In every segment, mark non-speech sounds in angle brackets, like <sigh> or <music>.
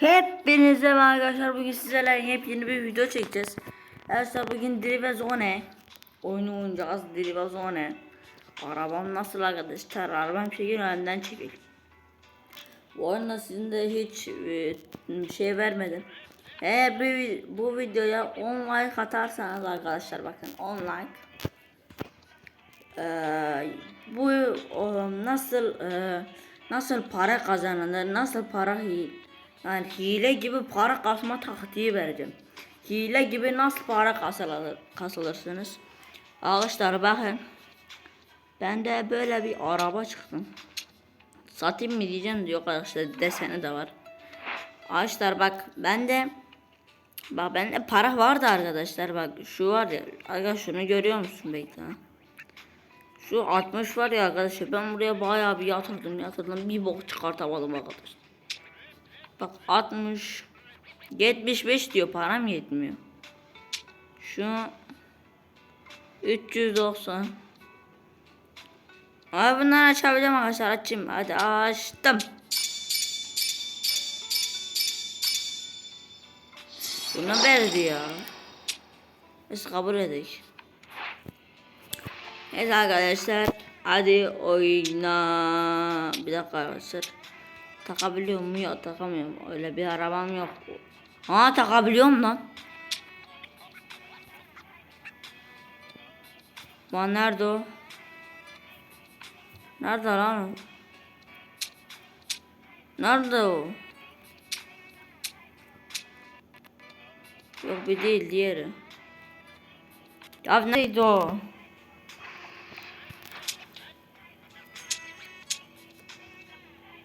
Hepinize merhaba arkadaşlar bugün sizlerle yepyeni bir video çekeceğiz. Arkadaşlar bugün Drive Zone oyunu oynayacağız Drive Zone. Arabam nasıl arkadaşlar? Arabam şekil önden çekil. Bu oyunda sizin de hiç e, şey vermedim. Eğer bu, bu videoya 10 like atarsanız arkadaşlar bakın 10 like. Ee, bu o, nasıl e, nasıl para kazanılır, nasıl para yani hile gibi para kasma taktiği vereceğim. Hile gibi nasıl para kasılır, kasılırsınız? Arkadaşlar bakın. Ben de böyle bir araba çıktım. Satayım mı diyeceğim diyor arkadaşlar deseni de var. Arkadaşlar bak bende bak bende para vardı arkadaşlar bak şu var ya arkadaşlar şunu görüyor musun bekle. Şu 60 var ya arkadaşlar ben buraya bayağı bir yatırdım yatırdım bir bok çıkartamadım arkadaşlar. Bak 60 75 diyor param yetmiyor. Şu 390 Abi bunları açabileceğim arkadaşlar açayım hadi açtım. Bunu verdi ya. Biz kabul edik. Evet arkadaşlar hadi oyna. Bir dakika arkadaşlar. Takabiliyor mu ya takamıyorum. Öyle bir arabam yok. Ha takabiliyorum lan. Lan nerede o? Nerede lan o? Nerede o? Yok bir değil diğeri. Ya neydi o?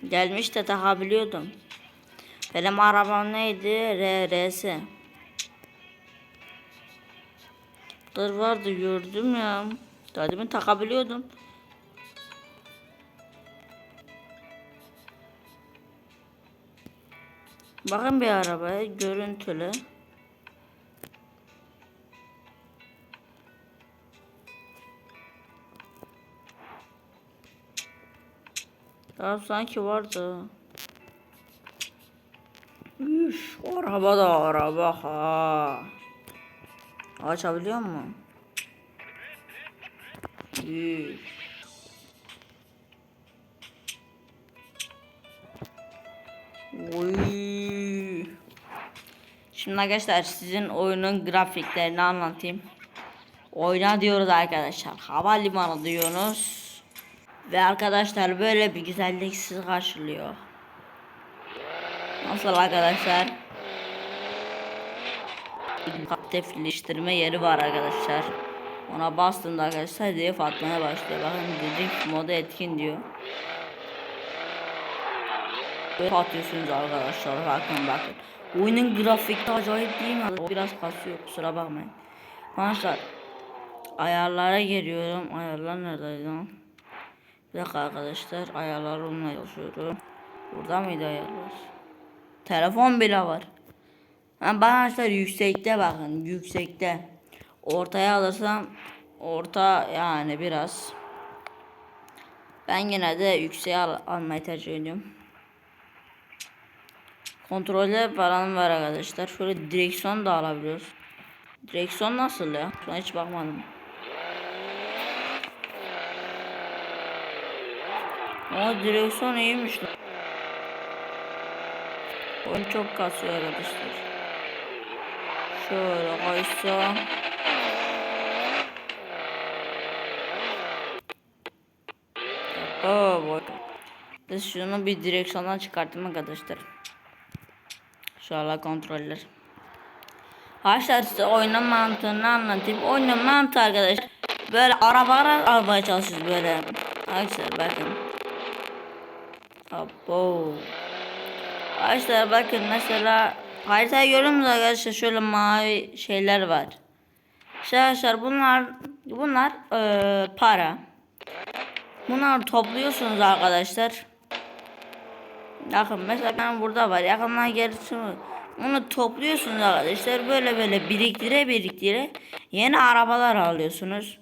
Gelmiş de takabiliyordum. Benim arabam neydi? RRS. Dur vardı gördüm ya. Daha demin takabiliyordum. Bakın bir arabaya görüntülü. Ya sanki vardı. Üf, araba da araba ha. Açabiliyor mu? Üf. Oy. Şimdi arkadaşlar sizin oyunun grafiklerini anlatayım. Oyna diyoruz arkadaşlar. Havalimanı diyorsunuz. Ve arkadaşlar böyle bir güzellik sizi karşılıyor. Nasıl arkadaşlar? Defleştirme yeri var arkadaşlar. Ona bastığında arkadaşlar diye atmaya başlıyor. Bakın dedik moda etkin diyor. Böyle atıyorsunuz arkadaşlar. Bakın bakın. Oyunun grafikte acayip değil mi? O biraz kasıyor kusura bakmayın. Arkadaşlar ayarlara geliyorum. Ayarlar neredeydi lan? Bir dakika arkadaşlar ayarlar olmaya çalışıyorum. Burada mıydı ayarlar? Telefon bile var. Ha, bana arkadaşlar yüksekte bakın yüksekte. Ortaya alırsam orta yani biraz. Ben yine de yükseğe al almayı tercih ediyorum. Kontroller falan var arkadaşlar. Şöyle direksiyon da alabiliyoruz. Direksiyon nasıl ya? Şuna hiç bakmadım. O direksiyon iyiymiş lan. Oyun çok kasıyor arkadaşlar. Şöyle koysam. Oh boy. Biz şunu bir direksiyondan çıkarttım arkadaşlar. Anda kontroller. Arkadaşlar size oyunun mantığını anlatayım. Oyunun mantığı arkadaşlar. Böyle arabalar almaya çalışıyoruz böyle. Arkadaşlar bakın. Abo. Arkadaşlar bakın mesela haritayı görüyor arkadaşlar şöyle mavi şeyler var. Arkadaşlar bunlar bunlar eee, para. Bunları topluyorsunuz arkadaşlar. Bakın mesela ben burada var yakından gerisi onu topluyorsunuz arkadaşlar böyle böyle biriktire biriktire yeni arabalar alıyorsunuz.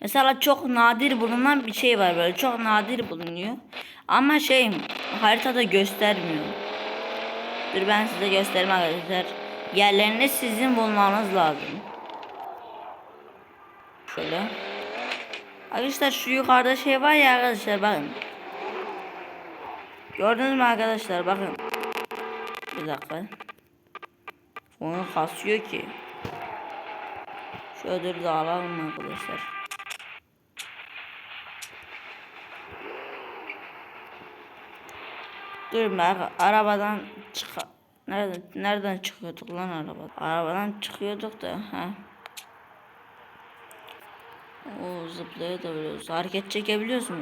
Mesela çok nadir bulunan bir şey var böyle çok nadir bulunuyor. Ama şey haritada göstermiyor. Dur ben size göstereyim arkadaşlar. Yerlerini sizin bulmanız lazım. Şöyle. Arkadaşlar şu yukarıda şey var ya arkadaşlar bakın. Gördünüz mü arkadaşlar bakın. Bir dakika. Onu kasıyor ki. Şu ödülü de alalım arkadaşlar. Dur ben arabadan çık nereden nereden çıkıyorduk lan araba? Arabadan çıkıyorduk da ha. O zıplayabiliyoruz. Hareket çekebiliyoruz mu?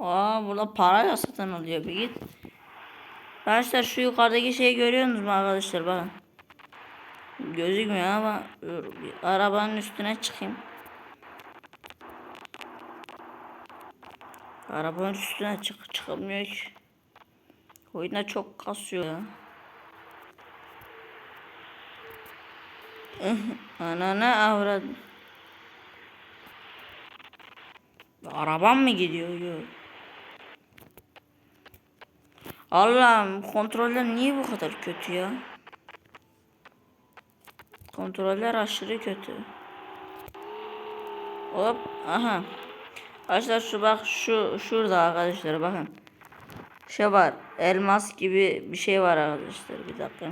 Aa burada para satın alıyor bir git. Arkadaşlar şu yukarıdaki şeyi görüyorsunuz mu arkadaşlar bakın. Gözükmüyor ama arabanın üstüne çıkayım. Arabanın üstüne çık çıkamıyor ki. Oyuna çok kasıyor ya. <laughs> Anana avrat. Arabam mı gidiyor? Yok. Allah'ım kontroller niye bu kadar kötü ya? Kontroller aşırı kötü. Hop aha. Arkadaşlar şu bak şu şurada arkadaşlar bakın. Şey var elmas gibi bir şey var arkadaşlar bir dakika.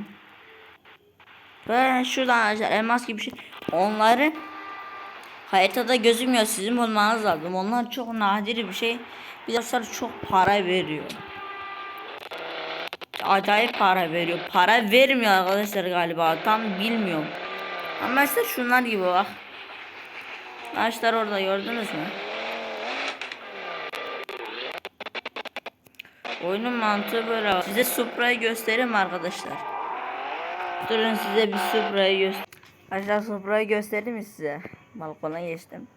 Böyle şurada arkadaşlar elmas gibi bir şey. Onları haritada gözükmüyor sizin bulmanız lazım. Onlar çok nadir bir şey. Bir de çok para veriyor. Acayip para veriyor. Para vermiyor arkadaşlar galiba. Tam bilmiyorum. Ama işte şunlar gibi bak. Ağaçlar orada gördünüz mü? Oyunun mantığı böyle. Size Supra'yı göstereyim arkadaşlar. Durun size bir Supra'yı göster. Arkadaşlar Supra'yı göstereyim mi size? Balkona geçtim.